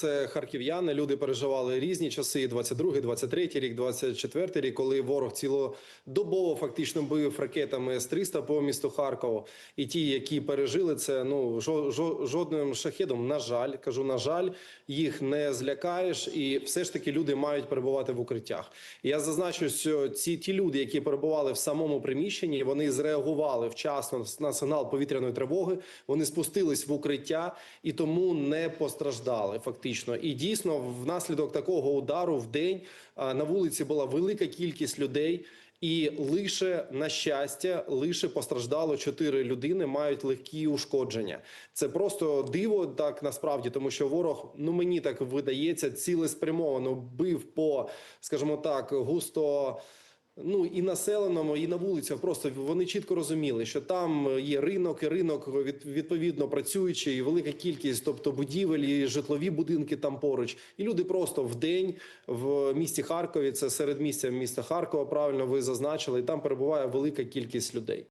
Це харків'яни. Люди переживали різні часи: 22-й, 23-й рік, 24-й рік, коли ворог цілодобово фактично бив ракетами С-300 по місту Харкову. І ті, які пережили це, ну жо, жо, жодним шахедом, на жаль, кажу, на жаль, їх не злякаєш, і все ж таки люди мають перебувати в укриттях. Я зазначу, що ці ті люди, які перебували в самому приміщенні, вони зреагували вчасно на сигнал повітряної тривоги. Вони спустились в укриття і тому не постраждали фактично. І дійсно, внаслідок такого удару в день на вулиці була велика кількість людей. І лише на щастя, лише постраждало чотири людини, мають легкі ушкодження. Це просто диво, так насправді, тому що ворог, ну мені так видається, цілеспрямовано бив по, скажімо так, густо. Ну і населеному, і на вулицях просто вони чітко розуміли, що там є ринок, і ринок від, відповідно працюючий, і велика кількість, тобто будівель, і житлові будинки там поруч. І люди просто в день в місті Харкові, це серед місця міста Харкова. Правильно ви зазначили, і там перебуває велика кількість людей.